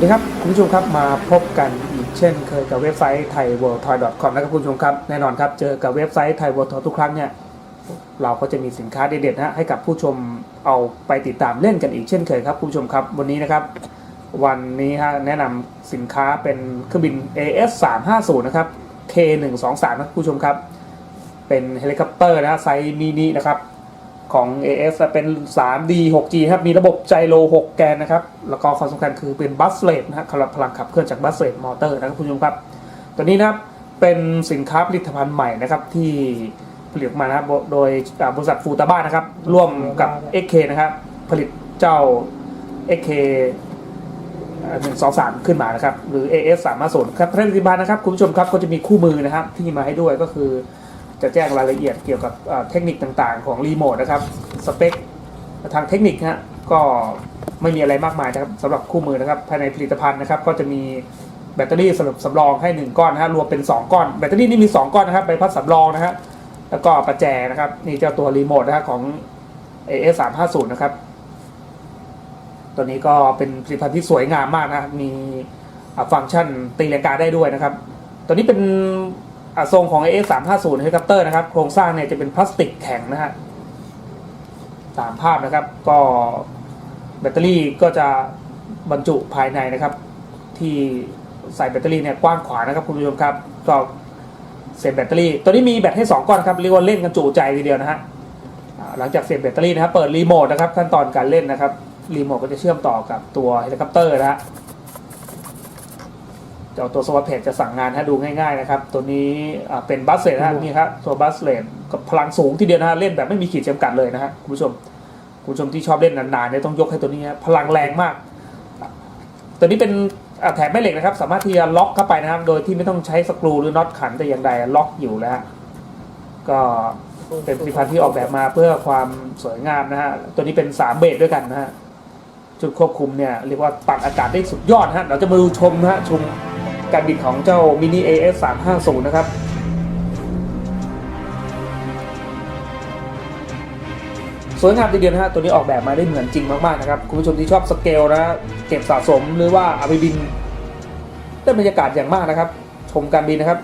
สวัสดีครับ คุณผู้ชมครับมาพบกันอีกเช่นเคยกับเว็บไซต์ thaiworldtoy.com นะครับคุณผู้ชมครับแน่นอนครับเจอกับเว็บไซต์ thaiworldtoy ทุกครั้งเนี่ยเราก็จะมีสินค้าเด็ดๆนะฮะให้กับผู้ชมเอาไปติดตามเล่นกันอีกเช่นเคยครับคุณผู้ชมครับวันนี้นะครับ วันนี้ฮะแนะนำสินค้าเป็นเครื่องบิน AS 350นะครับ K 1 2 3นะคุณผู้ชมครับ เป็นเฮลิคอปเตอร์นะฮะไซส์มินินะครับ ของ AS เป็น 3D 6G ครับ มีระบบไจโร 6 แกนนะครับ แล้วก็ความสำคัญคือเป็นบัสเลตนะฮะพลังขับเคลื่อนจากบัสเลตมอเตอร์นะครับคุณผู้ชมครับ ตัวนี้นะครับ เป็นสินค้าผลิตภัณฑ์ใหม่นะครับที่ผลิตมานะครับโดยบริษัทฟูตาบ้านะครับ ร่วมกับ XK นะครับ ผลิตเจ้า XK หนึ่งสองสามขึ้นมานะครับ หรือ AS 3 5 0ครับผลิตภัณฑ์นะครับ คุณผู้ชมครับก็จะมีคู่มือนะครับ ที่มาให้ด้วยก็คือ จะแจ้งรายละเอียดเกี่ยวกับเทคนิคต่างๆ ของรีโมทนะครับสเปคทางเทคนิคฮะก็ไม่มีอะไรมากมายนะครับสำหรับคู่มือนะครับภายในผลิตภัณฑ์นะครับก็จะมีแบตเตอรี่สำหรับสำรองให้ 1 ก้อนนะฮะรวมเป็น 2 ก้อน แบตเตอรี่นี่มี 2 ก้อนนะครับใบพัดสำรองนะฮะแล้วก็ประแจนะครับนี่เจ้าตัวรีโมทนะฮะของ AS 3 5 0นะครับตัวนี้ก็เป็นผลิตภัณฑ์ที่สวยงามมากนะมีฟังก์ชันตีลังกาได้ด้วยนะครับ ตัวนี้เป็น ทรงของ AS 3 5 0เฮลิคอปเตอร์นะครับ โครงสร้างเนี่ยจะเป็นพลาสติกแข็งนะฮะตามภาพนะครับ ก็แบตเตอรี่ก็จะบรรจุภายในนะครับ ที่ใส่แบตเตอรี่เนี่ยกว้างขวางนะครับคุณผู้ชมครับก็เสียบแบตเตอรี่ ตัวนี้มีแบตให้ 2 ก้อนครับเรียกว่าเล่นกันจุใจทีเดียวนะฮะหลังจากเสียบแบตเตอรี่นะครับเปิดรีโมทนะครับขั้นตอนการเล่นนะครับรีโมทก็จะเชื่อมต่อกับตัวเฮลิคอปเตอร์นะฮะ จ้าตัวสวัสเพจจะสั่งงานให้ดูง่ายๆนะครับ ตัวนี้อ่าเป็นบัสเลตนะฮะนี่ครับตัวบัสเลตกับพลังสูงทีเดียวนะฮะเล่นแบบไม่มีขีดจำกัดเลยนะฮะคุณผู้ชมคุณผู้ชมที่ชอบเล่นนานๆเนี่ยต้องยกให้ตัวนี้ฮะพลังแรงมาก ตัวนี้เป็นอ่าแถบแม่เหล็กนะครับ สามารถที่จะล็อกเข้าไปนะครับ โดยที่ไม่ต้องใช้สกรูหรือน็อตขันแต่อย่างใดล็อกอยู่แล้วฮะก็เป็นผลิตภัณฑ์ที่ออกแบบมาเพื่อความสวยงามนะฮะตัวนี้เป็นสามเบสด้วยกันนะฮะจุดควบคุมเนี่ยเรียกว่าตัดอากาศได้สุดยอดนะฮะเราจะมาดูชมนะฮะชม การบินของเจ้า mini AS 350 นะครับสวยงามทีเดียวนะฮะตัวนี้ออกแบบมาได้เหมือนจริงมากๆนะครับ คุณผู้ชมที่ชอบสเกลนะเก็บสะสมหรือว่าเอาไปบินได้บรรยากาศอย่างมากนะครับ ชมการบินนะครับ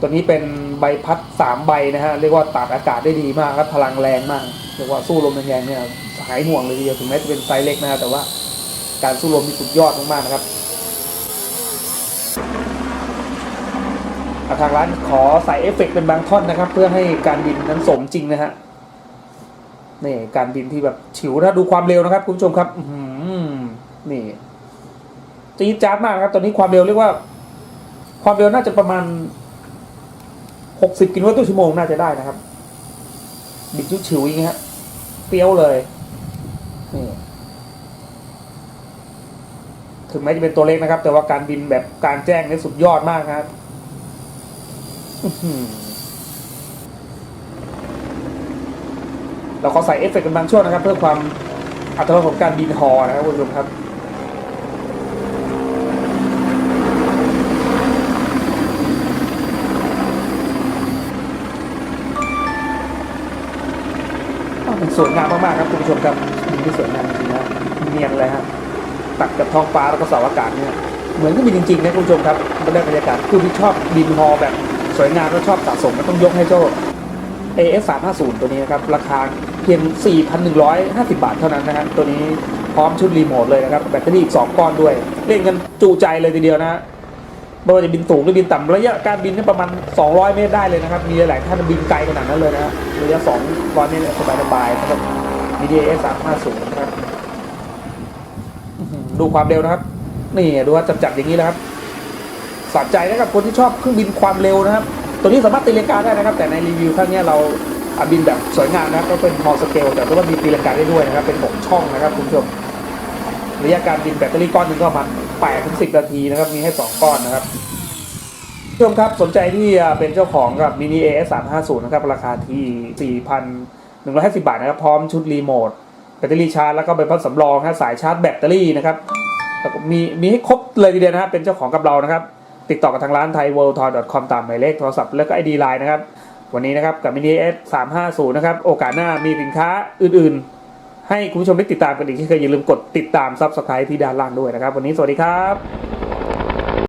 ตัวนี้เป็นใบพัดสามใบนะฮะเรียกว่าตัดอากาศได้ดีมากครับพลังแรงมากเรียกว่าสู้ลมแรงๆเนี่ยหายห่วงเลยทีเดียวถึงแม้จะเป็นไซส์เล็กนะฮะแต่ว่าการสู้ลมนี่สุดยอดมากๆนะครับอะ ทางร้านขอใส่เอฟเฟกต์เป็นบางท่อนนะครับ เพื่อให้การบินนั้นสมจริงนะฮะนี่การบินที่แบบฉิวถ้าดูความเร็วนะครับ คุณผู้ชมครับอืนี่จี๊ดจ๊าดมากครับ ตอนนี้ความเร็วเรียกว่า ความเร็วน่าจะประมาณหกสิบกิโลเมตรต่อชั่วโมงน่าจะได้นะครับ บิดชุฉิวอย่างเงี้ยฮะเปรี้ยวเลยนี่ถึงแม้จะเป็นตัวเล็กนะครับ แต่ว่าการบินแบบการแจ้งนี่สุดยอดมากนะครับ เราขอใส่เอฟเฟกต์กันบางช่วงนะครับ เพื่อความอัตราของการบินฮอนะครับคุณผู้ชมครับมันสวยงามมากๆครับคุณผู้ชมครับบินที่สวยงามจริงนะเนียนเลยฮะตัดกับท้องฟ้าแล้วก็เสาอากาศเนี่ยเหมือนก็บินจริงๆนะคุณผู้ชมครับมันได้บรรยากาศผู้ที่ชอบบินฮอแบบ สวยงามแล้วชอบสะสมก็ต้องยกให้เจ้า AS 3 5 0ตัวนี้นะครับ ราคาเพียง 4,150 บาทเท่านั้นนะฮะตัวนี้พร้อมชุดรีโมทเลยนะครับ แบตเตอรี่อีก 2 ก้อนด้วย เล่นกันจูใจเลยทีเดียวนะไม่ว่าจะบินสูงหรือบินต่ำระยะการบินนี่ประมาณ 200 เมตรได้เลยนะครับ มีหลายท่านบินไกลขนาดนั้นเลยนะฮะระยะ200เมตรสบายสบายนะครับ DDS 350นะครับดูความเร็วนะครับ นี่ดูว่าจับจับอย่างนี้นะครับ สะใจนะครับคนที่ชอบเครื่องบินความเร็วนะครับ ตัวนี้สามารถตีเลกาได้นะครับ แต่ในรีวิวครั้งนี้เราบินแบบสวยงามนะก็เป็นฮอสเกลแต่ก็ว่ามีตีเลกาได้ด้วยนะครับ เป็นหกช่องนะครับคุณผู้ชมระยะการบินแบตเตอรี่ก้อนนึงก็ประมาณ8ถึง10นาทีนะครับ มีให้2ก้อนนะครับผู้ชมครับสนใจที่จะเป็นเจ้าของกับ mini AS 350นะครับ ราคาที่ 4,150 บาทนะครับ พร้อมชุดรีโมทแบตเตอรี่ชาร์จแล้วก็ใบพัดสำรองนะสายชาร์จแบตเตอรี่นะครับมีมีให้ครบเลยทีเดียวนะครับเป็นเจ้าของกับเรานะครับ ติดต่อกับทางร้านไทย w o r l d t o y c o m ตามหมายเลขโทรศัพท์แล้วก็ไอดีไลน์นะครับ วันนี้นะครับกับมินิเอสสามห้าศูนะครับ โอกาสหน้ามีสินค้าอื่นๆ ให้คุณผู้ชมได้ติดตามกันอีกที่เคยอย่าลืมกดติดตามซับสไครต์ที่ด้านล่างด้วยนะครับ วันนี้สวัสดีครับ